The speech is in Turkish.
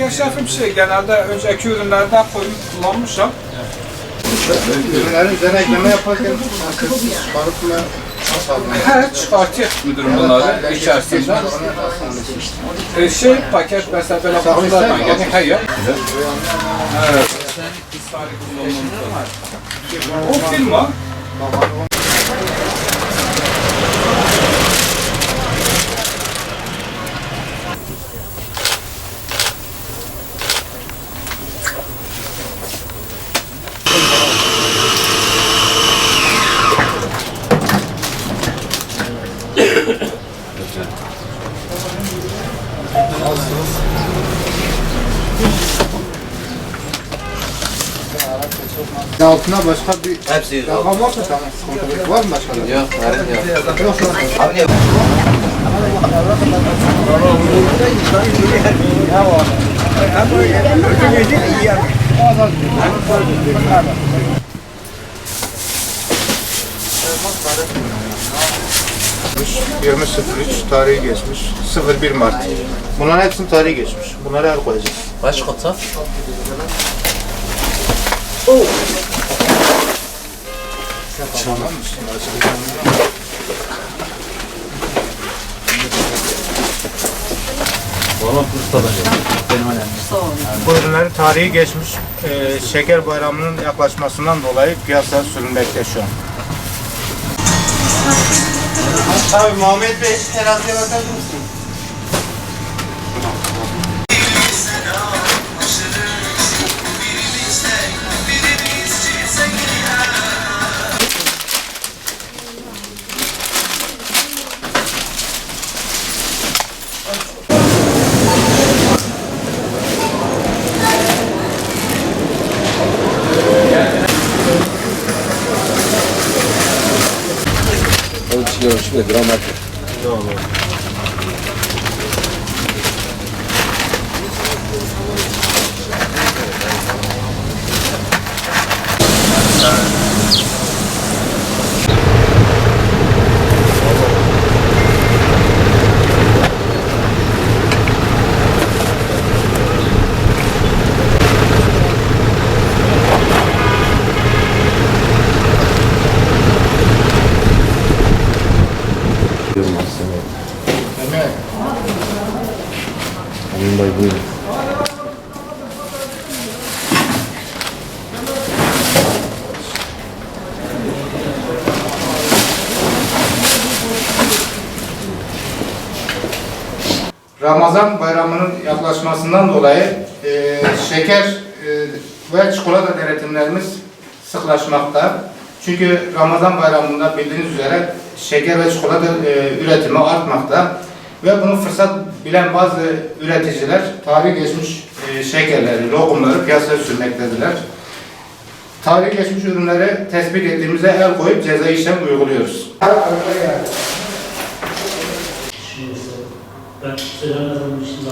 ya şefim şey genelde önceki ürünlerde koyun kullanmışım. Ürünlerin üzerine ekleme yaparken akılsız çıkarıp mı nasıl aldın? He çıkartıyor müdürüm bunları içerisinden. E, şey paket mesela böyle kutulardan yani ya. Evet. O firma Altına başka bir Hepsi rakam varsa tamam. yok. Var mı başka rakam? yok, verin yok. Yoksa Abi ne? Geçmiş. 20.03 tarihi geçmiş. 01 Mart. Bunların hepsinin tarihi geçmiş. Bunları el koyacağız. Baş kota. Tamam mı? Bana kustadan Bu ürünlerin tarihi geçmiş. Ee, şeker bayramının yaklaşmasından dolayı piyasaya sürülmekte şu an. Tabii Muhammed Bey teraziye bakar mısın? roczne gromadzenie. No, no. Amin Bey buyurun. Ramazan bayramının yaklaşmasından dolayı e, şeker e, ve çikolata denetimlerimiz sıklaşmakta. Çünkü Ramazan bayramında bildiğiniz üzere şeker ve çikolata e, üretimi artmakta. Ve bunu fırsat bilen bazı üreticiler tarih geçmiş e, şekerleri, lokumları piyasaya sürmektedirler. Tarih geçmiş ürünleri tespit ettiğimizde el koyup ceza işlem uyguluyoruz. Ben için